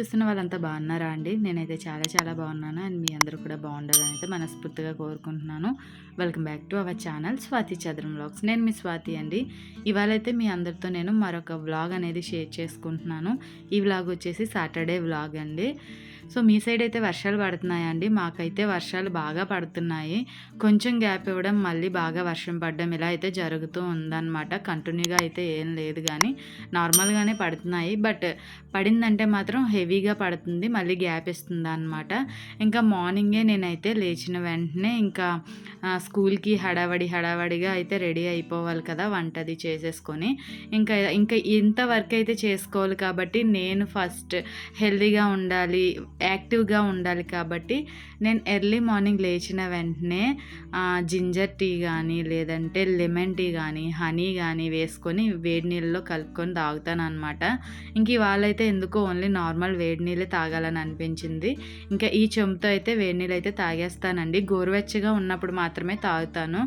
చూస్తున్న వాళ్ళంతా బాగున్నారా అండి? నేనైతే చాలా చాలా బాగున్నాను. అండ్ మీ అందరూ కూడా బాగుండాలని అయితే మనస్ఫూర్తిగా కోరుకుంటున్నాను. Welcome back to our channel Swathi చదరం వ్లాగ్స్. నేను మీ స్వాతి అండి. ఇవాళ అయితే మీ అందరితో నేను మరొక వ్లాగ్ అనేది షేర్ చేసుకుంటున్నాను. ఈ వ్లాగ్ వచ్చేసి సాటర్డే వ్లాగ్ అండి. సో మీ సైడ్ అయితే వర్షాలు పడుతున్నాయండి. మాకైతే వర్షాలు బాగా పడుతున్నాయి. కొంచెం గ్యాప్ ఇవ్వడం మళ్ళీ బాగా వర్షం పడడం ఇలా అయితే జరుగుతూ ఉందన్నమాట. కంటిన్యూగా అయితే ఏం లేదు కానీ నార్మల్గానే పడుతున్నాయి. బట్ పడిందంటే మాత్రం హెవీగా పడుతుంది మళ్ళీ గ్యాప్ ఇస్తుంది అనమాట ఇంకా మార్నింగే నేనైతే లేచిన వెంటనే ఇంకా స్కూల్కి హడావడి హడావడిగా అయితే రెడీ అయిపోవాలి కదా వంటది చేసేసుకొని. ఇంకా ఇంకా ఇంత వర్క్ అయితే చేసుకోవాలి కాబట్టి నేను ఫస్ట్ హెల్దీగా ఉండాలి యాక్టివ్గా ఉండాలి కాబట్టి నేను ఎర్లీ మార్నింగ్ లేచిన వెంటనే జింజర్ టీ కానీ లేదంటే లెమన్ టీ కానీ హనీ కానీ వేసుకొని వేడి నీళ్ళలో కలుపుకొని తాగుతాను అనమాట ఇంక ఇవాళైతే ఎందుకో ఓన్లీ నార్మల్ వేడి నీళ్ళే తాగాలని అనిపించింది. ఇంకా ఈ చెంపుతో అయితే వేడి నీళ్ళు అయితే తాగేస్తానండి. గోరువెచ్చగా ఉన్నప్పుడు మాత్రమే తాగుతాను.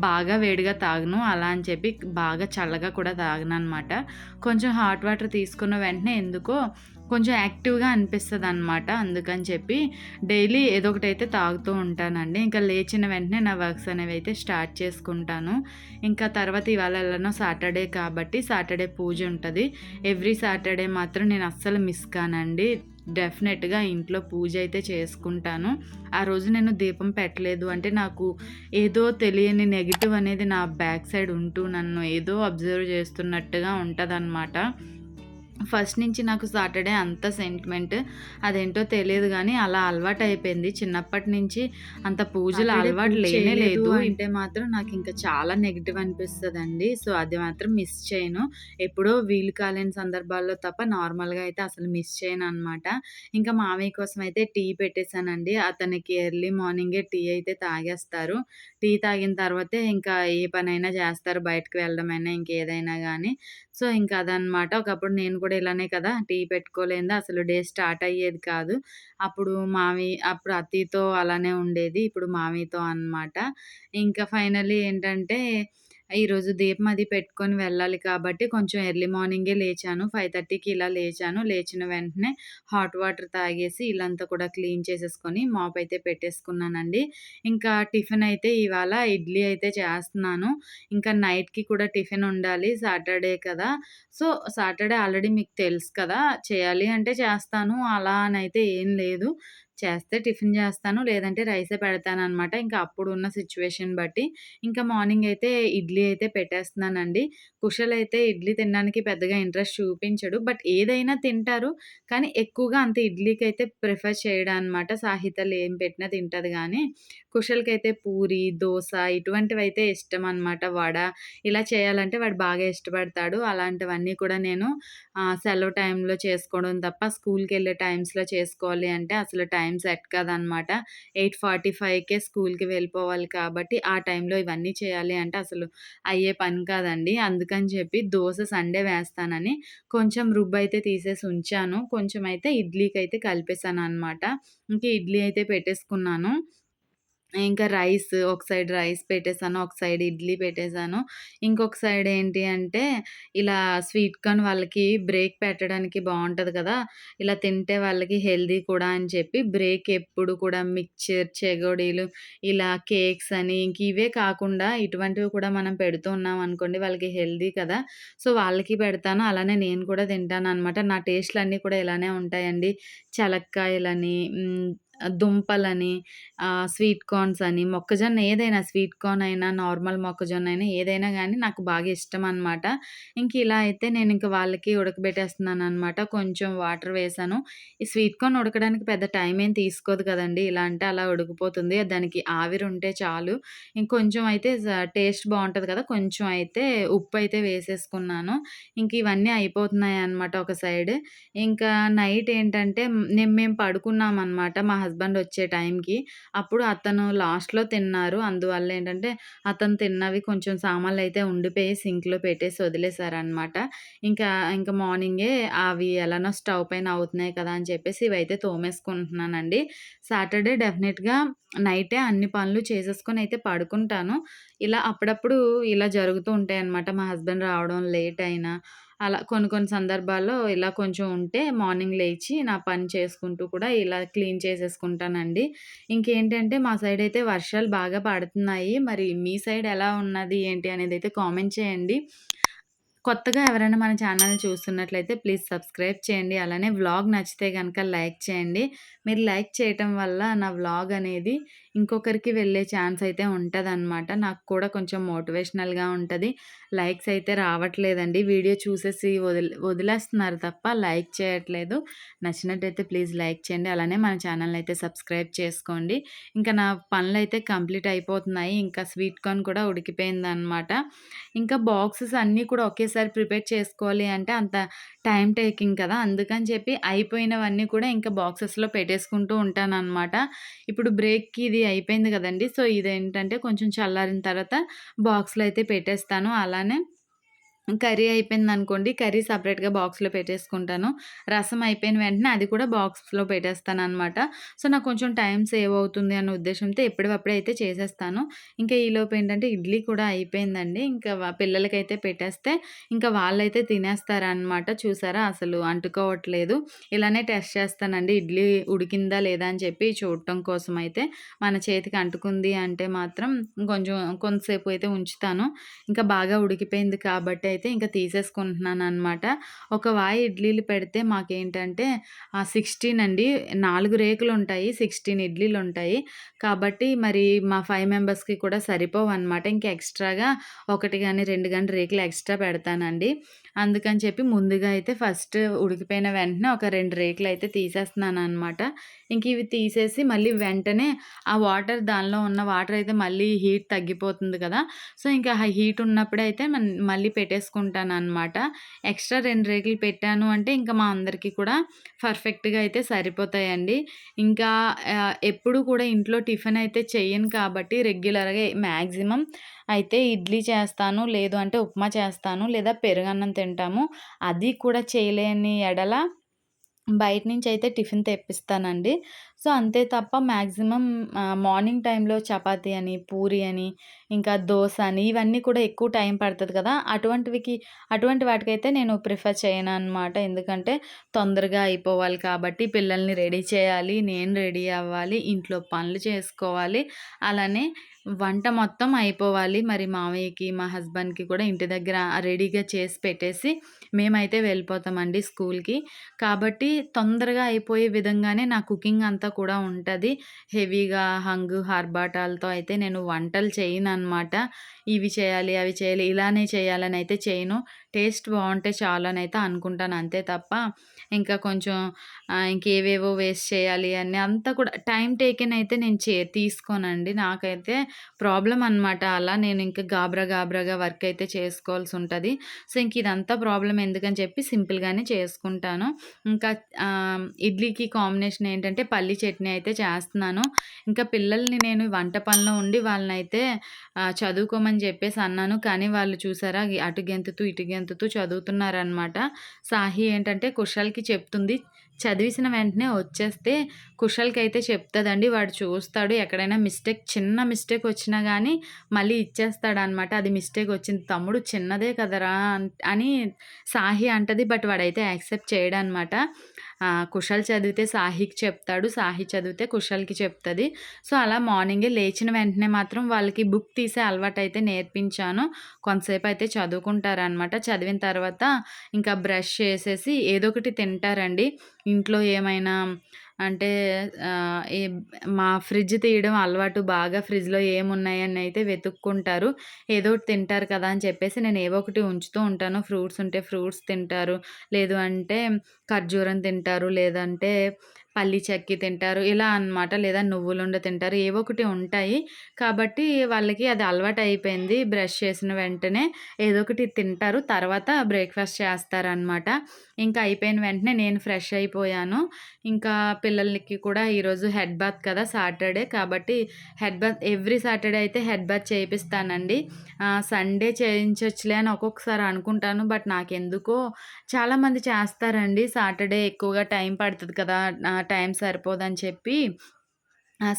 బాగా వేడిగా తాగను. అలా అని చెప్పి బాగా చల్లగా కూడా తాగను అనమాట కొంచెం హాట్ వాటర్ తీసుకున్న వెంటనే ఎందుకో కొంచెం యాక్టివ్గా అనిపిస్తుంది అనమాట అందుకని చెప్పి డైలీ ఏదో ఒకటి అయితే తాగుతూ ఉంటానండి. ఇంకా లేచిన వెంటనే నా వర్క్స్ అనేవి అయితే స్టార్ట్ చేసుకుంటాను. ఇంకా తర్వాత ఇవాళ ఎలానో సాటర్డే కాబట్టి సాటర్డే పూజ ఉంటుంది. ఎవ్రీ సాటర్డే మాత్రం నేను అస్సలు మిస్ కానండి. డెఫినెట్గా ఇంట్లో పూజ అయితే చేసుకుంటాను. ఆ రోజు నేను దీపం పెట్టలేదు అంటే నాకు ఏదో తెలియని నెగిటివ్ అనేది నా బ్యాక్ సైడ్ ఉంటూ నన్ను ఏదో అబ్జర్వ్ చేస్తున్నట్టుగా ఉంటుంది ఫస్ట్ నుంచి నాకు సాటర్డే అంత సెంటిమెంట్ అదేంటో తెలియదు కానీ అలా అలవాటు అయిపోయింది చిన్నప్పటి నుంచి అంత పూజలు అలవాటు లేనే లేదు అంటే మాత్రం నాకు ఇంకా చాలా నెగిటివ్ అనిపిస్తుంది అండి సో అది మాత్రం మిస్ చేయను. ఎప్పుడో వీలు కాలేని సందర్భాల్లో తప్ప నార్మల్గా అయితే అసలు మిస్ చేయను అనమాట ఇంకా మామయ్య కోసం అయితే టీ పెట్టేశానండి. అతనికి ఎర్లీ మార్నింగే టీ అయితే తాగేస్తారు. టీ తాగిన తర్వాతే ఇంకా ఏ పనైనా చేస్తారు. బయటకు వెళ్ళడమైనా ఇంకేదైనా కానీ సో ఇంకా అదనమాట ఒకప్పుడు నేను కూడా ఇలానే కదా! టీ పెట్టుకోలేదు? అసలు డే స్టార్ట్ అయ్యేది కాదు. అప్పుడు మావి అప్పుడు అతితో అలానే ఉండేది. ఇప్పుడు మామీతో అనమాట ఇంకా ఫైనలీ ఏంటంటే ఈరోజు దీపం అది పెట్టుకొని వెళ్ళాలి కాబట్టి కొంచెం ఎర్లీ మార్నింగే లేచాను. ఫైవ్ థర్టీకి ఇలా లేచాను. లేచిన వెంటనే హాట్ వాటర్ తాగేసి ఇల్లంతా కూడా క్లీన్ చేసేసుకొని మాప్ అయితే పెట్టేసుకున్నానండి. ఇంకా టిఫిన్ అయితే ఇవాళ ఇడ్లీ అయితే చేస్తున్నాను. ఇంకా నైట్కి కూడా టిఫిన్ ఉండాలి సాటర్డే కదా. సో సాటర్డే ఆల్రెడీ మీకు తెలుసు కదా చేయాలి అంటే చేస్తాను. అలా అని అయితే ఏం లేదు. చేస్తే టిఫిన్ చేస్తాను లేదంటే రైసే పెడతాననమాట ఇంకా అప్పుడు ఉన్న సిచ్యువేషన్ బట్టి. ఇంకా మార్నింగ్ అయితే ఇడ్లీ అయితే పెట్టేస్తున్నానండి. కుషల్ అయితే ఇడ్లీ తినడానికి పెద్దగా ఇంట్రెస్ట్ చూపించడు. బట్ ఏదైనా తింటారు. కానీ ఎక్కువగా అంత ఇడ్లీకి అయితే ప్రిఫర్ చేయడం అనమాట సాహితలు ఏం పెట్టినా తింటుంది కానీ కుషల్కి అయితే పూరి దోశ ఇటువంటివి అయితే ఇష్టం అనమాట వడ. ఇలా చేయాలంటే వాడు బాగా ఇష్టపడతాడు. అలాంటివన్నీ కూడా నేను సెలవు టైంలో చేసుకోవడం తప్ప స్కూల్కి వెళ్ళే టైమ్స్లో చేసుకోవాలి అంటే అసలు టైం సెట్ కాదనమాట ఎయిట్ ఫార్టీ ఫైవ్కే స్కూల్కి వెళ్ళిపోవాలి కాబట్టి ఆ టైంలో ఇవన్నీ చేయాలి అంటే అసలు అయ్యే పని కాదండి. అందుకని చెప్పి దోశ సండే వేస్తానని కొంచెం రుబ్బు అయితే తీసేసి ఉంచాను. కొంచెం అయితే ఇడ్లీకి అయితే కలిపేసాను అనమాట ఇంక ఇడ్లీ అయితే పెట్టేసుకున్నాను. ఇంకా రైస్ ఒక సైడ్ రైస్ పెట్టేసాను ఒక సైడ్ ఇడ్లీ పెట్టేసాను. ఇంకొక సైడ్ ఏంటి అంటే ఇలా స్వీట్ కార్న్ వాళ్ళకి బ్రేక్ పెట్టడానికి బాగుంటుంది కదా ఇలా తింటే వాళ్ళకి హెల్దీ కూడా అని చెప్పి బ్రేక్ ఎప్పుడు కూడా మిక్చర్ చెగోడీలు ఇలా కేక్స్ అని ఇంక ఇవే కాకుండా ఇటువంటివి కూడా మనం పెడుతూ ఉన్నాం అనుకోండి వాళ్ళకి హెల్దీ కదా. సో వాళ్ళకి పెడతాను అలానే నేను కూడా తింటాను అనమాట నా టేస్ట్లు అన్నీ కూడా ఇలానే ఉంటాయండి. చలక్కాయలని దుంపలని స్వీట్ కార్న్స్ అని మొక్కజొన్న ఏదైనా స్వీట్ కార్న్ అయినా నార్మల్ మొక్కజొన్న అయినా ఏదైనా కానీ నాకు బాగా ఇష్టం అనమాట ఇంక ఇలా అయితే నేను ఇంక వాళ్ళకి ఉడకబెట్టేస్తున్నాను అనమాట కొంచెం వాటర్ వేసాను. ఈ స్వీట్ కార్న్ ఉడకడానికి పెద్ద టైం ఏం తీసుకోదు కదండి. ఇలా అంటే అలా ఉడికిపోతుంది. దానికి ఆవిరి ఉంటే చాలు. ఇంకొంచెం అయితే టేస్ట్ బాగుంటుంది కదా. కొంచెం అయితే ఉప్పు అయితే వేసేసుకున్నాను. ఇంక ఇవన్నీ అయిపోతున్నాయి అనమాట ఒక సైడ్. ఇంకా నైట్ ఏంటంటే నేను మేము పడుకున్నాం అనమాట మా హస్బెండ్ వచ్చే టైంకి అప్పుడు అతను లాస్ట్‌లో తిన్నారు. అందువల్ల ఏంటంటే, అతను తిన్నవి కొంచెం సామాన్లు అయితే ఉండిపోయి సింక్‌లో పెట్టేసి వదిలేసారనమాట. ఇంకా ఇంకా మార్నింగే అవి ఎలానో స్టవ్ పైన అవుతున్నాయి కదా! అని చెప్పేసి ఇవైతే తోమేసుకుంటున్నానండి. సాటర్‌డే డెఫినెట్‌గా నైటే అన్ని పనులు చేసేసుకొని అయితే పడుకుంటాను. ఇలా అప్పుడప్పుడు ఇలా జరుగుతూ ఉంటాయి అన్నమాట మా హస్బెండ్ రావడం లేట్ అయినా, అలా కొన్ని కొన్ని సందర్భాల్లో ఇలా కొంచెం ఉంటే మార్నింగ్ లేచి నా పని చేసుకుంటూ కూడా ఇలా క్లీన్ చేసేసుకుంటానండి. ఇంకేంటంటే మా సైడ్ అయితే వర్షాలు బాగా పడుతున్నాయి. మరి మీ సైడ్ ఎలా ఉన్నది ఏంటి అనేది అయితే కామెంట్ చేయండి. కొత్తగా ఎవరైనా మన ఛానల్ చూస్తున్నట్లయితే ప్లీజ్ సబ్స్క్రైబ్ చేయండి. అలానే వ్లాగ్ నచ్చితే కనుక లైక్ చేయండి. మీరు లైక్ చేయటం వల్ల నా వ్లాగ్ అనేది ఇంకొకరికి వెళ్ళే ఛాన్స్ అయితే ఉంటుందన్నమాట నాకు కూడా కొంచెం మోటివేషనల్‌గా ఉంటుంది లైక్స్ అయితే రావట్లేదండి. వీడియో చూసేసి వదిలి వదిలేస్తున్నారు తప్ప లైక్ చేయట్లేదు. నచ్చినట్టయితే ప్లీజ్ లైక్ చేయండి. అలానే మన ఛానల్ అయితే సబ్స్క్రైబ్ చేసుకోండి. ఇంకా నా పనులైతే కంప్లీట్ అయిపోతున్నాయి. ఇంకా స్వీట్ కార్న్ కూడా ఉడికిపోయిందనమాట. ఇంకా బాక్సెస్ అన్నీ కూడా ఒకేసారి ప్రిపేర్ చేసుకోవాలి అంటే అంత టైం టేకింగ్ కదా! అందుకని చెప్పి అయిపోయినవన్నీ కూడా ఇంకా బాక్సెస్‌లో పెట్టి పెట్టేసుకుంటూ ఉంటాననమాట. ఇప్పుడు బ్రేక్‌కి ఇది అయిపోయింది కదండీ! సో, ఇదేంటంటే కొంచెం చల్లారిన తర్వాత బాక్స్‌లో అయితే పెట్టేస్తాను. అలానే కర్రీ అయిపోయిందనుకోండి, కర్రీ సపరేట్గా బాక్స్‌లో పెట్టేసుకుంటాను. రసం అయిపోయిన వెంటనే అది కూడా బాక్స్‌లో పెట్టేస్తాను అనమాట సో, నాకు కొంచెం టైం సేవ్ అవుతుంది అన్న ఉద్దేశంతో ఎప్పటివప్పుడే అయితే చేసేస్తాను. ఇంకా ఈలోపు ఏంటంటే ఇడ్లీ కూడా అయిపోయిందండి. ఇంకా పిల్లలకైతే పెట్టేస్తే ఇంకా వాళ్ళైతే తినేస్తారనమాట. చూసారా అసలు అంటుకోవట్లేదు. ఇలానే టెస్ట్ చేస్తానండి ఇడ్లీ ఉడికిందా లేదా అని చెప్పి చూడటం కోసం అయితే. మన చేతికి అంటుకుంది అంటే మాత్రం కొంచెం కొంతసేపు అయితే ఉంచుతాను. ఇంకా బాగా ఉడికిపోయింది కాబట్టి అయితే ఇంకా తీసేసుకుంటున్నాననమాట. ఒక వాయి ఇడ్లీలు పెడితే మాకేంటంటే సిక్స్టీన్ అండి నాలుగు రేకులు ఉంటాయి సిక్స్టీన్ ఇడ్లీలు ఉంటాయి కాబట్టి మరి మా ఫైవ్ మెంబర్స్‌కి కూడా సరిపోవు అనమాట ఇంకా ఎక్స్‌ట్రాగా ఒకటి కానీ రెండు కానీ రేకులు ఎక్స్‌ట్రా పెడతానండి. అందుకని చెప్పి ముందుగా అయితే ఫస్ట్ ఉడికిపోయిన వెంటనే ఒక రెండు రేకులు అయితే తీసేస్తున్నాను అనమాట ఇంక ఇవి తీసేసి మళ్ళీ వెంటనే ఆ వాటర్ దానిలో ఉన్న వాటర్ అయితే మళ్ళీ హీట్ తగ్గిపోతుంది కదా! సో, ఇంకా ఆ హీట్ ఉన్నప్పుడే అయితే మళ్ళీ పెట్టేసుకుంటాను అనమాట ఎక్స్‌ట్రా రెండు రేకులు పెట్టాను అంటే ఇంకా మా అందరికీ కూడా పర్ఫెక్ట్‌గా అయితే సరిపోతాయండి. ఇంకా ఎప్పుడు కూడా ఇంట్లో టిఫిన్ అయితే చెయ్యను కాబట్టి రెగ్యులర్‌గా మ్యాక్సిమం అయితే ఇడ్లీ చేస్తాను. లేదు అంటే ఉప్మా చేస్తాను. లేదా పెరుగన్నం తింటాము. అది కూడా చేయలేని ఎడల బయట నుంచి అయితే టిఫిన్ తెప్పిస్తానండి. సో, అంతే తప్ప మ్యాక్సిమం మార్నింగ్ టైంలో చపాతీ అని, పూరి అని, ఇంకా దోశ అని ఇవన్నీ కూడా ఎక్కువ టైం పడుతుంది కదా! అటువంటివికి అటువంటి వాటికైతే నేను ప్రిఫర్ చేయను అనమాట ఎందుకంటే తొందరగా అయిపోవాలి కాబట్టి పిల్లల్ని రెడీ చేయాలి, నేను రెడీ అవ్వాలి, ఇంట్లో పనులు చేసుకోవాలి. అలానే వంట మొత్తం అయిపోవాలి. మరి మామయ్యకి, మా హస్బెండ్‌కి కూడా ఇంటి దగ్గర రెడీగా చేసి పెట్టేసి మేమైతే వెళ్ళిపోతామండి స్కూల్‌కి. కాబట్టి తొందరగా అయిపోయే విధంగానే నా కుకింగ్ అంతా కూడా ఉంటుంది హెవీగా హంగు, హార్బాటాలతో అయితే నేను వంటలు చేయను అనమాట ఇవి చేయాలి, అవి చేయాలి, ఇలానే చేయాలని అయితే చేయను. టేస్ట్ బావుంటే చాలనైతే అనుకుంటాను అంతే తప్ప ఇంకా కొంచెం ఇంకేవేవో వేస్ట్ చేయాలి అని అంతా కూడా టైం టేకెన్ అయితే నేను చే తీసుకోనండి. నాకైతే ప్రాబ్లం అనమాట. అలా నేను ఇంకా గాబరా గాబరాగా వర్క్ అయితే చేసుకోవాల్సి ఉంటుంది సో, ఇంక ఇదంతా ప్రాబ్లం ఎందుకని చెప్పి సింపుల్‌గానే చేసుకుంటాను. ఇంకా ఇడ్లీకి కాంబినేషన్ ఏంటంటే పల్లి చట్నీ అయితే చేస్తున్నాను. ఇంకా పిల్లల్ని నేను వంట పనిలో ఉండి వాళ్ళని అయితే చదువుకోమని చెప్పేసి అన్నాను. కానీ వాళ్ళు చూసారా అటు గెంతుతూ, ఇటు గెంతుతూ చదువుతున్నారనమాట. సాహి ఏంటంటే కుషాల్‌కి చెప్తుంది. చదివేసిన వెంటనే వచ్చేస్తే కుశాల్కైతే చెప్తుందండి వాడు చూస్తాడు ఎక్కడైనా మిస్టేక్ చిన్న మిస్టేక్ వచ్చినా కానీ మళ్ళీ ఇచ్చేస్తాడనమాట. అది మిస్టేక్ వచ్చింది తమ్ముడు చిన్నదే కదరా! అని సాహి అంటది. బట్ వాడైతే యాక్సెప్ట్ చేయడనమాట. కుషల్ చదివితే సాహికి చెప్తాడు. సాహి చదివితే కుషల్కి చెప్తుంది సో, అలా మార్నింగే లేచిన వెంటనే మాత్రం వాళ్ళకి బుక్ తీసే అలవాటైతే నేర్పించాను. కొంతసేపు అయితే చదువుకుంటారనమాట. చదివిన తర్వాత ఇంకా బ్రష్ చేసేసి ఏదో ఒకటి తింటారండి. ఇంట్లో ఏమైనా అంటే ఈ మా ఫ్రిడ్జ్ తీయడం అలవాటు బాగా ఫ్రిడ్జ్‌లో ఏమున్నాయని అయితే వెతుక్కుంటారు. ఏదో ఒకటి తింటారు కదా! అని చెప్పేసి నేను ఏవో ఒకటి ఉంచుతూ ఉంటాను. ఫ్రూట్స్ ఉంటే ఫ్రూట్స్ తింటారు. లేదు అంటే ఖర్జూరం తింటారు. లేదంటే పల్లి చెక్కి తింటారు. ఇలా అనమాట. లేదా నువ్వులుండ తింటారు. ఏవో ఒకటి ఉంటాయి. కాబట్టి వాళ్ళకి అది అలవాటయిపోయింది. బ్రష్ చేసిన వెంటనే ఏదో ఒకటి తింటారు. తర్వాత బ్రేక్‌ఫాస్ట్ చేస్తారనమాట. ఇంకా అయిపోయిన వెంటనే నేను ఫ్రెష్ అయిపోయాను. ఇంకా పిల్లలకి కూడా ఈరోజు హెడ్ బాత్ కదా! సాటర్‌డే కాబట్టి హెడ్ బాత్ ఎవ్రీ సాటర్‌డే అయితే హెడ్ బాత్ చేయిస్తానండి సండే చేయించొచ్చులే అని ఒక్కొక్కసారి అనుకుంటాను. బట్ నాకెందుకో చాలామంది చేస్తారండి. సాటర్‌డే ఎక్కువగా టైం పడుతుంది కదా! టైం సరిపోదని చెప్పి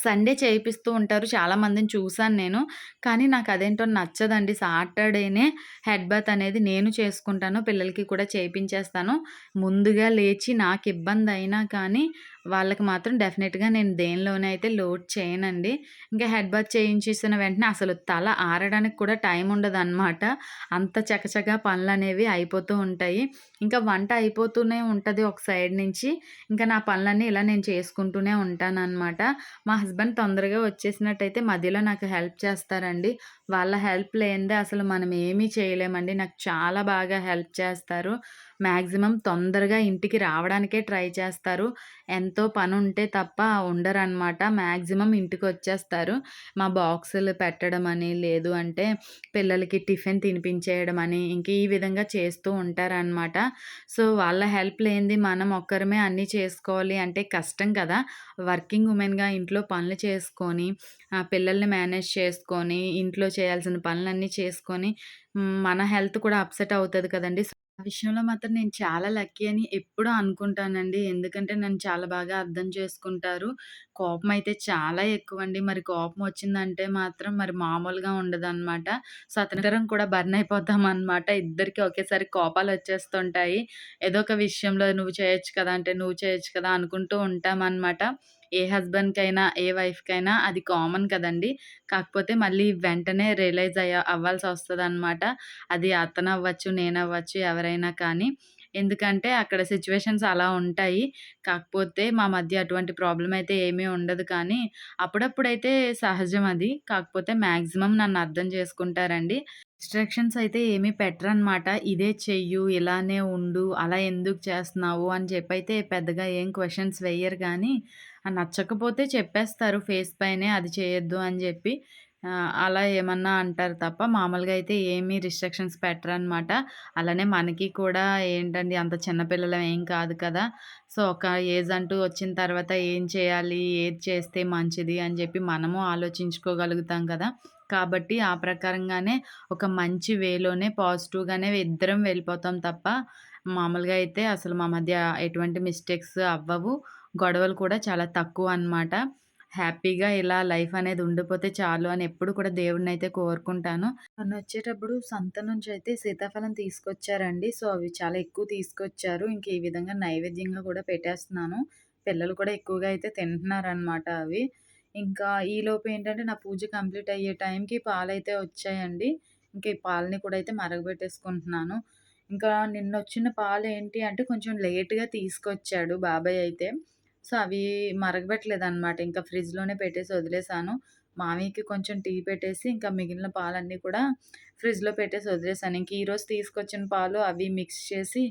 సండే చేయిస్తూ ఉంటారు. చాలా మందిని నేను. కానీ నాకు అదేంటో నచ్చదండి. సాటర్‌డేనే హెడ్ బాత్ అనేది నేను చేసుకుంటాను. పిల్లలకి కూడా చేయించేస్తాను ముందుగా లేచి నాకు ఇబ్బంది అయినా కానీ, వాళ్ళకి మాత్రం డెఫినెట్గా నేను దేనిలోనైతే లోడ్ చేయనండి. ఇంకా హెడ్ బాత్ చేయించేసిన వెంటనే అసలు తల ఆరడానికి కూడా టైం ఉండదు అనమాట అంత చకచకా పనులనేవి అయిపోతూ ఉంటాయి. ఇంకా వంట అయిపోతూనే ఉంటుంది ఒక సైడ్ నుంచి. ఇంకా నా పనులన్నీ ఇలా నేను చేసుకుంటూనే ఉంటానన్నమాట మా హస్బెండ్ తొందరగా వచ్చేసినట్టయితే మధ్యలో నాకు హెల్ప్ చేస్తారండి. వాళ్ళ హెల్ప్ లేనిదే అసలు మనం ఏమీ చేయలేమండి. నాకు చాలా బాగా హెల్ప్ చేస్తారు. మ్యాక్సిమం తొందరగా ఇంటికి రావడానికే ట్రై చేస్తారు. ఎంతో పని ఉంటే తప్ప ఉండరనమాట. ఇంటికి ఇంటికొచ్చేస్తారు. మా బాక్సులు పెట్టడమని, లేదు అంటే పిల్లలకి టిఫిన్ తినిపించేయడం అని ఇంక ఈ విధంగా చేస్తూ ఉంటారనమాట. సో, వాళ్ళ హెల్ప్ లేనిది మనం ఒక్కరమే అన్నీ చేసుకోవాలి అంటే కష్టం కదా! వర్కింగ్ ఉమెన్‌గా ఇంట్లో పనులు చేసుకొని, పిల్లల్ని మేనేజ్ చేసుకొని, ఇంట్లో చేయాల్సిన పనులన్నీ చేసుకొని, మన హెల్త్ కూడా అప్‌సెట్ అవుతుంది కదండి ఆ విషయంలో మాత్రం నేను చాలా లక్కీ అని ఎప్పుడూ అనుకుంటానండి. ఎందుకంటే నన్ను చాలా బాగా అర్థం చేసుకుంటారు. కోపం అయితే చాలా ఎక్కువండి. మరి కోపం వచ్చిందంటే మాత్రం మరి మామూలుగా ఉండదనమాట. సో, అతనిద్దరం కూడా బర్న్ అయిపోతాం అనమాట ఇద్దరికీ ఒకేసారి కోపాలొచ్చేస్తుంటాయి. ఏదో ఒక విషయంలో నువ్వు చేయొచ్చు కదా! అంటే నువ్వు చేయొచ్చు కదా! అనుకుంటూ ఉంటామనమాట. ఏ హస్బెండ్‌కైనా, ఏ వైఫ్‌కైనా అది కామన్ కదండీ! కాకపోతే మళ్ళీ వెంటనే రియలైజ్ అయ్య అనమాట అది అతనవ్వచ్చు, నేనవ్వచ్చు ఎవరైనా కానీ. ఎందుకంటే అక్కడ సిచ్యువేషన్స్ అలా ఉంటాయి. కాకపోతే మా మధ్య అటువంటి ప్రాబ్లం అయితే ఏమీ ఉండదు కానీ, అప్పుడప్పుడైతే సహజం అది. కాకపోతే మ్యాక్సిమం నన్ను అర్థం చేసుకుంటారండి. ఇన్‌స్ట్రక్షన్స్ అయితే ఏమీ పెట్టరనమాట. ఇదే చెయ్యు, ఇలానే ఉండు, అలా ఎందుకు చేస్తున్నావు అని చెప్పి అయితే పెద్దగా ఏం క్వశ్చన్స్ వేయరు కానీ నచ్చకపోతే చెప్పేస్తారు ఫేస్ పైనే అది చేయొద్దు అని చెప్పి అలా ఏమన్నా అంటారు తప్ప మామూలుగా అయితే ఏమీ రిస్ట్రిక్షన్స్ పెట్టరనమాట. అలానే మనకి కూడా ఏంటండి అంత చిన్నపిల్లలం ఏం కాదు కదా! సో, ఒక ఏజ్ అంటూ వచ్చిన తర్వాత ఏం చేయాలి? ఏది చేస్తే మంచిది? అని చెప్పి మనము ఆలోచించుకోగలుగుతాం కదా! కాబట్టి ఆ ప్రకారంగానే ఒక మంచి వేలోనే పాజిటివ్‌గానే ఇద్దరం వెళ్ళిపోతాం తప్ప, మామూలుగా అయితే అసలు మా మధ్య ఎటువంటి మిస్టేక్స్ అవ్వవు. గొడవలు కూడా చాలా తక్కువ అనమాట హ్యాపీగా ఇలా లైఫ్ అనేది ఉండిపోతే చాలు అని ఎప్పుడు కూడా దేవుడినైతే కోరుకుంటాను. మొన్నొచ్చేటప్పుడు సంత నుంచి అయితే సీతాఫలం తీసుకొచ్చారండి. సో, అవి చాలా ఎక్కువ తీసుకొచ్చారు. ఇంక ఈ విధంగా నైవేద్యంగా కూడా పెట్టేస్తున్నాను. పిల్లలు కూడా ఎక్కువగా అయితే తింటున్నారనమాట అవి. ఇంకా ఈలోపు ఏంటంటే నా పూజ కంప్లీట్ అయ్యే టైంకి పాలైతే వచ్చాయండి. ఇంకా ఈ పాలని కూడా అయితే మరగబెట్టేసుకుంటున్నాను. ఇంకా నిన్న వచ్చిన పాలు ఏంటి అంటే కొంచెం లేట్‌గా తీసుకొచ్చాడు బాబాయ్ అయితే. సో, అవి మరగబెట్టలేదనమాట. ఇంకా ఫ్రిడ్జ్‌లోనే పెట్టేసి వదిలేసాను. మామయ్యకి కొంచెం టీ పెట్టేసి ఇంకా మిగిలిన పాలన్నీ కూడా ఫ్రిడ్జ్‌లో పెట్టేసి వదిలేసాను. ఇంక ఈరోజు తీసుకొచ్చిన పాలు అవి మిక్స్ చేసి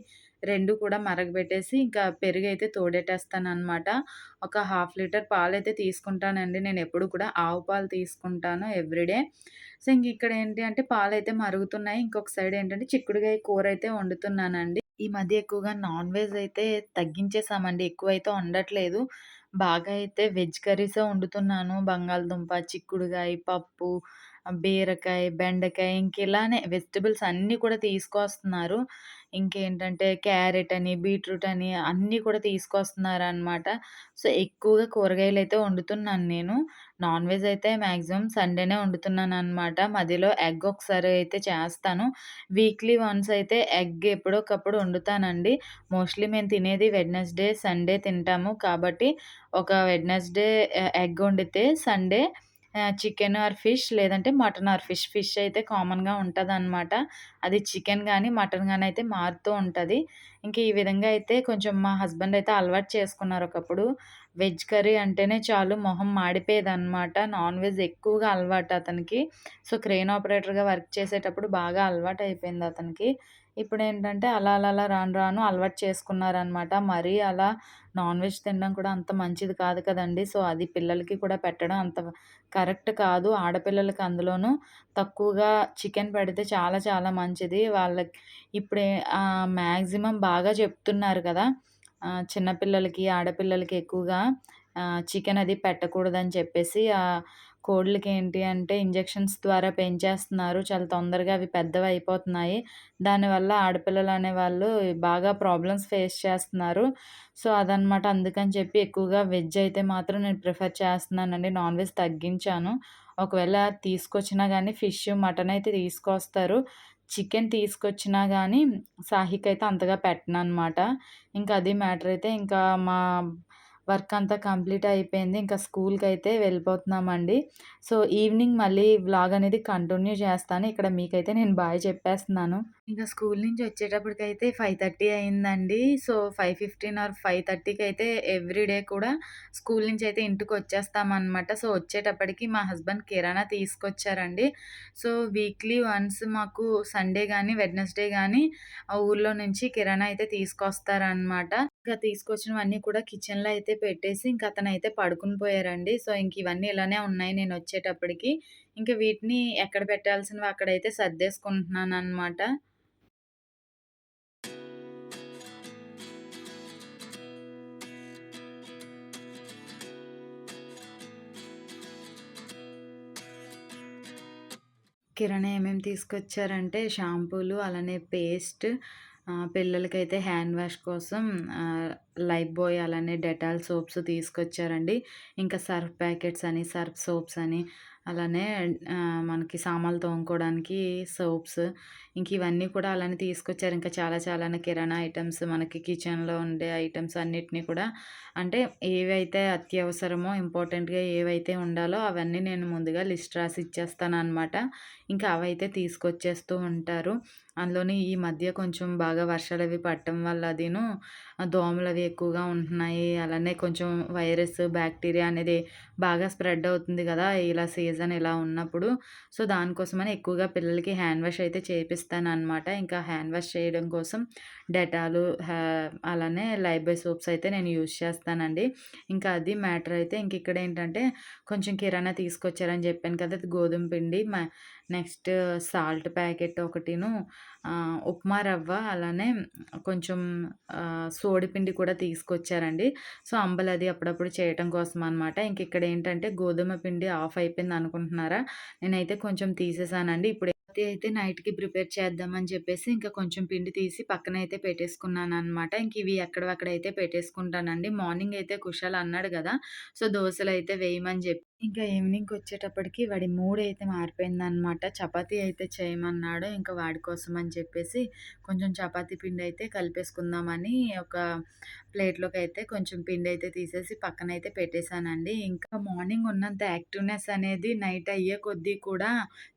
రెండు కూడా మరగబెట్టేసి ఇంకా పెరుగు అయితే తోడేటేస్తాను అనమాట ఒక హాఫ్ లీటర్ పాలైతే తీసుకుంటానండి. నేను ఎప్పుడు కూడా ఆవు పాలు తీసుకుంటాను ఎవ్రీడే. సో, ఇంక ఇక్కడ ఏంటి అంటే పాలు అయితే మరుగుతున్నాయి. ఇంకొక సైడ్ ఏంటంటే చిక్కుడుగాయ అయితే వండుతున్నానండి. ఈ మధ్య ఎక్కువగా నాన్ వెజ్ అయితే తగ్గించేసామండి. ఎక్కువైతే వండట్లేదు. బాగా అయితే వెజ్ కర్రీసే వండుతున్నాను. బంగాళదుంప, చిక్కుడుగాయ, పప్పు, బీరకాయ, బెండకాయ ఇంక ఇలానే వెజిటబుల్స్ అన్నీ కూడా తీసుకొస్తున్నారు. ఇంకేంటంటే క్యారెట్ అని, బీట్రూట్ అని అన్నీ కూడా తీసుకొస్తున్నారు అనమాట సో, ఎక్కువగా కూరగాయలు అయితే వండుతున్నాను నేను. నాన్ వెజ్ అయితే మాక్సిమం సండేనే వండుతున్నాను అనమాట మధ్యలో ఎగ్ ఒకసారి అయితే చేస్తాను. వీక్లీ వన్స్ అయితే ఎగ్ ఎప్పుడొకప్పుడు వండుతానండి. మోస్ట్‌లీ మేము తినేది వెడ్నెస్‌డే, సండే తింటాము. కాబట్టి ఒక వెడ్నెస్‌డే ఎగ్ వండితే సండే చికెన్ ఆర్ ఫిష్ లేదంటే మటన్ ఆర్ ఫిష్. ఫిష్ అయితే కామన్‌గా ఉంటదనమాట. అది చికెన్ కానీ మటన్ కానీ అయితే మారుతూ ఉంటుంది ఇంకా ఈ విధంగా అయితే కొంచెం మా హస్బెండ్ అయితే అలవాటు చేసుకున్నారు ఒకప్పుడు. వెజ్ కర్రీ అంటేనే చాలు మొహం మాడిపోయేదన్నమాట నాన్ వెజ్ ఎక్కువగా అలవాటు అతనికి. సో, క్రేన్ ఆపరేటర్‌గా వర్క్ చేసేటప్పుడు బాగా అలవాటు అయిపోయింది అతనికి. ఇప్పుడు ఏంటంటే అలా, అలా, అలా రాను, రాను అలవాటు చేసుకున్నారనమాట. మరీ అలా నాన్ వెజ్ తినడం కూడా అంత మంచిది కాదు కదండి సో, అది పిల్లలకి కూడా పెట్టడం అంత కరెక్ట్ కాదు. ఆడపిల్లలకి అందులోనూ తక్కువగా చికెన్ పెడితే చాలా, చాలా మంచిది. వాళ్ళకి ఇప్పుడే మ్యాక్సిమం బాగా చెప్తున్నారు కదా! చిన్నపిల్లలకి ఆడపిల్లలకి ఎక్కువగా చికెన్ అది పెట్టకూడదని చెప్పేసి కోళ్ళకి ఏంటి అంటే ఇంజెక్షన్స్ ద్వారా పెంచేస్తున్నారు. చాలా తొందరగా అవి పెద్దవి అయిపోతున్నాయి దానివల్ల ఆడపిల్లలు అనేవాళ్ళు బాగా ప్రాబ్లమ్స్ ఫేస్ చేస్తున్నారు. సో, అదనమాట. అందుకని చెప్పి ఎక్కువగా వెజ్ అయితే మాత్రం నేను ప్రిఫర్ చేస్తున్నానండి. నాన్ వెజ్ తగ్గించాను. ఒకవేళ తీసుకొచ్చినా కానీ ఫిష్, మటన్ అయితే తీసుకొస్తారు. చికెన్ తీసుకొచ్చినా కానీ సాహికి అయితే అంతగా పెట్టననమాట. ఇంకా అది మ్యాటర్ అయితే ఇంకా మా వర్క్ అంతా కంప్లీట్ అయిపోయింది. ఇంకా స్కూల్కి అయితే వెళ్ళిపోతున్నామండి. సో, ఈవినింగ్ మళ్ళీ వ్లాగ్ అనేది కంటిన్యూ చేస్తాను. ఇక్కడ మీకైతే నేను బాయ్ చెప్పేస్తున్నాను. ఇంకా స్కూల్ నుంచి వచ్చేటప్పటికైతే 5:30 అయిందండి. సో, 5:15 ఆర్ 5:30కి అయితే ఎవ్రీడే కూడా స్కూల్ నుంచి అయితే ఇంటికి వచ్చేస్తామన్నమాట సో, వచ్చేటప్పటికి మా హస్బెండ్ కిరాణా తీసుకొచ్చారండి. సో, వీక్లీ వన్స్ మాకు సండే కానీ వెడ్నెస్‌డే కానీ ఆ ఊర్లో నుంచి కిరాణా అయితే తీసుకొస్తారనమాట. ఇంకా తీసుకొచ్చినవన్నీ కూడా కిచెన్‌లో అయితే పెట్టేసి ఇంక అతనైతే పడుకుని పోయారండి. సో, ఇంక ఇవన్నీ ఇలానే ఉన్నాయి నేను వచ్చేటప్పటికి ఇంక వీటిని ఎక్కడ పెట్టాల్సినవి అక్కడైతే సర్దేసుకుంటున్నాను అనమాట కిరాణా ఏమేమి తీసుకొచ్చారంటే షాంపూలు, అలానే పేస్ట్, పిల్లలకైతే హ్యాండ్ వాష్ కోసం లైఫ్ బాయ్ అలానే డెటాల్ సోప్స్ తీసుకొచ్చారండి. ఇంకా సర్ఫ్ ప్యాకెట్స్ అని, సర్ఫ్ సోప్స్ అని, అలానే మనకి సామాన్లు తోముకోవడానికి సోప్స్ ఇంక ఇవన్నీ కూడా అలానే తీసుకొచ్చారు. ఇంకా చాలా చాలానే కిరాణా ఐటమ్స్ మనకి కిచెన్‌లో ఉండే ఐటమ్స్ అన్నిటిని కూడా అంటే ఏవైతే అత్యవసరమో, ఇంపార్టెంట్‌గా ఏవైతే ఉండాలో అవన్నీ నేను ముందుగా లిస్ట్ రాసి ఇచ్చేస్తాను అనమాట ఇంకా అవైతే తీసుకొచ్చేస్తూ ఉంటారు. అందులోని ఈ మధ్య కొంచెం బాగా వర్షాలు అవి పడటం వల్ల అదిను దోమలు అవి ఎక్కువగా ఉంటున్నాయి. అలానే కొంచెం వైరస్, బ్యాక్టీరియా అనేది బాగా స్ప్రెడ్ అవుతుంది కదా ఇలా సీజన్ ఇలా ఉన్నప్పుడు. సో, దానికోసమని ఎక్కువగా పిల్లలకి హ్యాండ్ వాష్ అయితే చేపిస్తాను అనమాట ఇంకా హ్యాండ్ వాష్ చేయడం కోసం డెటాలు, హ్యా అలానే లైఫ్‌బాయ్ సోప్స్ అయితే నేను యూజ్ చేస్తానండి. ఇంకా అది మ్యాటర్ అయితే ఇంక ఇక్కడేంటంటే కొంచెం కిరాణా తీసుకొచ్చారని చెప్పాను కదా! గోధుమ పిండి, మ నెక్స్ట్ సాల్ట్ ప్యాకెట్ ఒకటిను, ఉప్మా రవ్వ, అలానే కొంచెం సోడిపిండి కూడా తీసుకొచ్చారండి. సో, అంబలది అప్పుడప్పుడు చేయటం కోసం అనమాట. ఇంక ఇక్కడేంటంటే గోధుమ పిండి ఆఫ్ అయిపోయింది అనుకుంటున్నారా? నేనైతే కొంచెం తీసేసానండి. ఇప్పుడు చపాతీ అయితే నైట్‌కి ప్రిపేర్ చేద్దామని చెప్పేసి ఇంకా కొంచెం పిండి తీసి పక్కన అయితే పెట్టేసుకున్నాను అనమాట ఇంక ఇవి ఎక్కడివక్కడైతే పెట్టేసుకుంటానండి. మార్నింగ్ అయితే కుషాల్ అన్నాడు కదా సో, దోశలు అయితే వేయమని చెప్పి ఇంకా ఈవినింగ్కి వచ్చేటప్పటికి వాడి మూడయితే మారిపోయిందనమాట. చపాతీ అయితే చేయమన్నాడు. ఇంకా వాడి కోసం అని చెప్పేసి కొంచెం చపాతీ పిండయితే కలిపేసుకుందామని ఒక ప్లేట్లోకి అయితే కొంచెం పిండి అయితే తీసేసి పక్కన అయితే పెట్టేసానండి. ఇంకా మార్నింగ్ ఉన్నంత యాక్టివ్‌నెస్ అనేది నైట్ అయ్యే కొద్దీ కూడా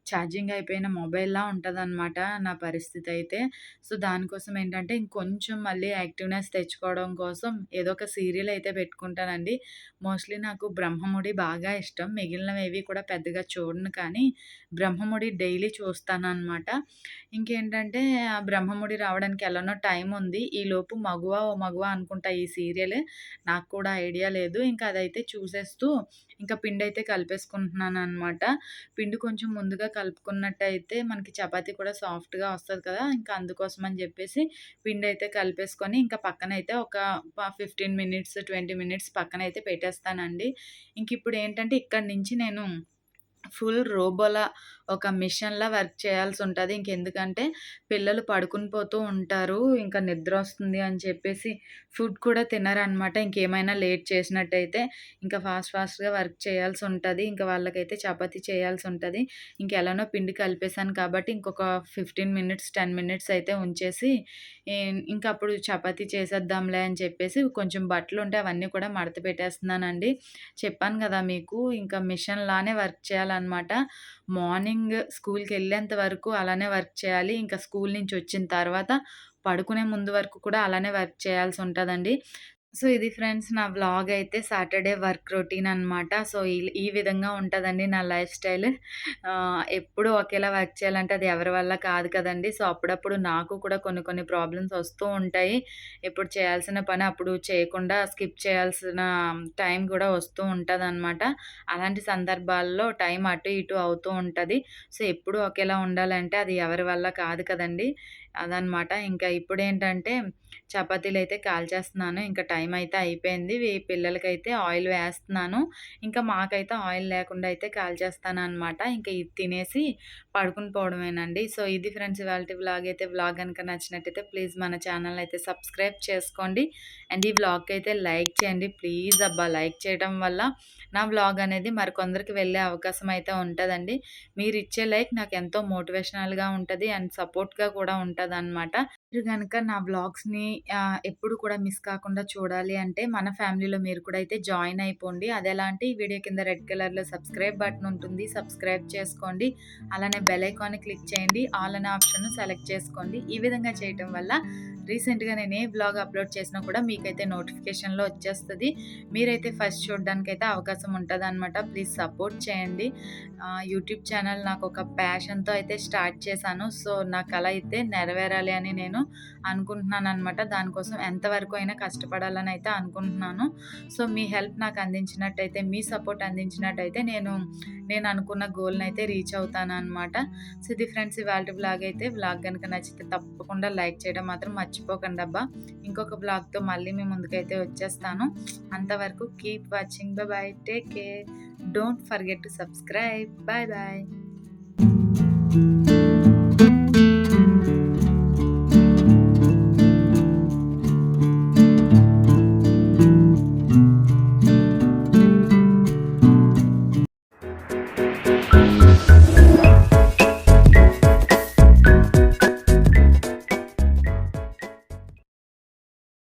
ఛార్జింగ్ అయిపోయిన మొబైల్‌లా ఉంటదనమాట నా పరిస్థితి అయితే సో, దానికోసం ఏంటంటే ఇంకొంచెం మళ్ళీ యాక్టివ్‌నెస్ తెచ్చుకోవడం కోసం ఏదో ఒక సీరియల్ అయితే పెట్టుకుంటానండి. మోస్ట్‌లీ నాకు బ్రహ్మముడి బాగా ఇష్టం. మిగిలినవి కూడా పెద్దగా చూడను కానీ బ్రహ్మముడి డైలీ చూస్తాను అనమాట ఇంకేంటంటే ఆ బ్రహ్మముడి రావడానికి ఎలానో టైం ఉంది. ఈలోపు మగువ ఓ మగువ అనుకుంటా ఈ సీరియల్. నాకు కూడా ఐడియా లేదు. ఇంకా అదైతే చూసేస్తూ ఇంకా పిండి అయితే కలిపేసుకుంటున్నాను అనమాట పిండి కొంచెం ముందుగా కలుపుకున్నట్టయితే మనకి చపాతీ కూడా సాఫ్ట్‌గా వస్తుంది కదా! ఇంకా అందుకోసం అని చెప్పేసి పిండి అయితే కలిపేసుకొని ఇంకా పక్కనైతే ఒక ఫిఫ్టీన్ మినిట్స్, 20 మినిట్స్ పక్కన అయితే పెట్టేస్తానండి. ఇంక ఇప్పుడు ఏంటంటే ఇక్కడి నుంచి నేను ఫుల్ రోబోలా ఒక మిషన్‌లా వర్క్ చేయాల్సి ఉంటుంది ఇంకెందుకంటే పిల్లలు పడుకుని పోతూ ఉంటారు. ఇంకా నిద్ర వస్తుంది అని చెప్పేసి ఫుడ్ కూడా తినరనమాట. ఇంకేమైనా లేట్ చేసినట్టయితే ఇంకా ఫాస్ట్ ఫాస్ట్‌గా వర్క్ చేయాల్సి ఉంటుంది ఇంకా వాళ్ళకైతే చపాతీ ఉంటుంది ఇంకెలానో పిండి కలిపేసాను కాబట్టి ఇంకొక 15 మినిట్స్, 10 మినిట్స్ అయితే ఉంచేసి ఇంకా అప్పుడు చపాతి చేసేద్దాంలే అని చెప్పేసి కొంచెం బట్టలుంటే అవన్నీ కూడా మడత పెట్టేస్తున్నానండి. చెప్పాను కదా మీకు ఇంకా మిషన్‌లానే వర్క్ చేయాలి చేయాలనమాట. మార్నింగ్ స్కూల్కి వెళ్ళేంత వరకు అలానే వర్క్ చేయాలి. ఇంకా స్కూల్ నుంచి వచ్చిన తర్వాత పడుకునే ముందు వరకు కూడా అలానే వర్క్ చేయాల్సి ఉంటుందండి సో, ఇది ఫ్రెండ్స్ నా వ్లాగ్ అయితే సాటర్‌డే వర్క్ రొటీన్ అనమాట. సో, ఈ విధంగా ఉంటుందండి నా లైఫ్ స్టైల్. ఎప్పుడు ఒకేలా వర్క్ చేయాలంటే అది ఎవరి వల్ల కాదు కదండి సో, అప్పుడప్పుడు నాకు కూడా కొన్ని కొన్ని ప్రాబ్లమ్స్ వస్తూ ఉంటాయి. ఇప్పుడు చేయాల్సిన పని అప్పుడు చేయకుండా స్కిప్ చేయాల్సిన టైం కూడా వస్తూ ఉంటుంది అనమాట అలాంటి సందర్భాల్లో టైం అటు ఇటు అవుతూ ఉంటుంది సో, ఎప్పుడు ఒకేలా ఉండాలంటే అది ఎవరి వల్ల కాదు కదండి అదనమాట. ఇంకా ఇప్పుడు ఏంటంటే చపాతీలు అయితే కాల్చేస్తున్నాను. ఇంకా టైం అయితే అయిపోయింది. పిల్లలకైతే ఆయిల్ వేస్తున్నాను. ఇంకా మాకైతే ఆయిల్ లేకుండా అయితే కాల్చేస్తాను అనమాట ఇంకా ఇది తినేసి పడుకుని పోవడమేనండి. సో, ఇది ఫ్రెండ్స్ ఇవాళ వ్లాగ్ అయితే. వ్లాగ్ కనుక నచ్చినట్టయితే ప్లీజ్ మన ఛానల్ అయితే సబ్స్క్రైబ్ చేసుకోండి. అండ్ ఈ వ్లాగ్‌కైతే లైక్ చేయండి. ప్లీజ్ అబ్బా! లైక్ చేయడం వల్ల నా వ్లాగ్ అనేది మరికొందరికి వెళ్ళే అవకాశం అయితే ఉంటుందండి మీరు ఇచ్చే లైక్ నాకు ఎంతో మోటివేషనల్‌గా ఉంటుంది అండ్ సపోర్ట్‌గా కూడా ఉంటుంది ఉంటుంది అనమాట మీరు కనుక నా వ్లాగ్స్‌ని ఆహ్, ఎప్పుడు కూడా మిస్ కాకుండా చూడాలి అంటే మన ఫ్యామిలీలో మీరు కూడా అయితే జాయిన్ అయిపోండి. అదెలా అంటే ఈ వీడియో కింద రెడ్ కలర్‌లో సబ్స్క్రైబ్ బటన్ ఉంటుంది. సబ్స్క్రైబ్ చేసుకోండి. అలానే బెల్ ఐకాన్‌ని క్లిక్ చేయండి. ఆల్ అనే ఆప్షన్‌ను సెలెక్ట్ చేసుకోండి. ఈ విధంగా చేయటం వల్ల రీసెంట్‌గా నేను ఏ వ్లాగ్ అప్‌లోడ్ చేసినా కూడా మీకైతే నోటిఫికేషన్‌లో వచ్చేస్తది. మీరైతే ఫస్ట్ చూడడానికైతే అవకాశం ఉంటదనమాట. ప్లీజ్ సపోర్ట్ చేయండి. ఆహ్, యూట్యూబ్ ఛానల్ నాకొక ప్యాషన్‌తో అయితే స్టార్ట్ చేశాను. సో, నా కల అయితే నెరవేరాలి అని నేను అనుకుంటున్నాను అనమాట దానికోసం ఎంతవరకు అయినా కష్టపడాలని అయితే అనుకుంటున్నాను. సో, మీ హెల్ప్ నాకు అందించినట్టయితే, మీ సపోర్ట్ అందించినట్టయితే నేను నేను అనుకున్న గోల్‌ని అయితే రీచ్ అవుతాననమాట. సో, ఇది ఫ్రెండ్స్ ఇవాళ బ్లాగ్ అయితే. బ్లాగ్ గనుక నచ్చితే తప్పకుండా లైక్ చేయడం మాత్రం మర్చిపోకండబ్బా! ఇంకొక బ్లాగ్తో మళ్ళీ మీ ముందుకైతే వచ్చేస్తాను. అంతవరకు keep watching. Bye bye. Take care. Don't forget to subscribe. Bye bye.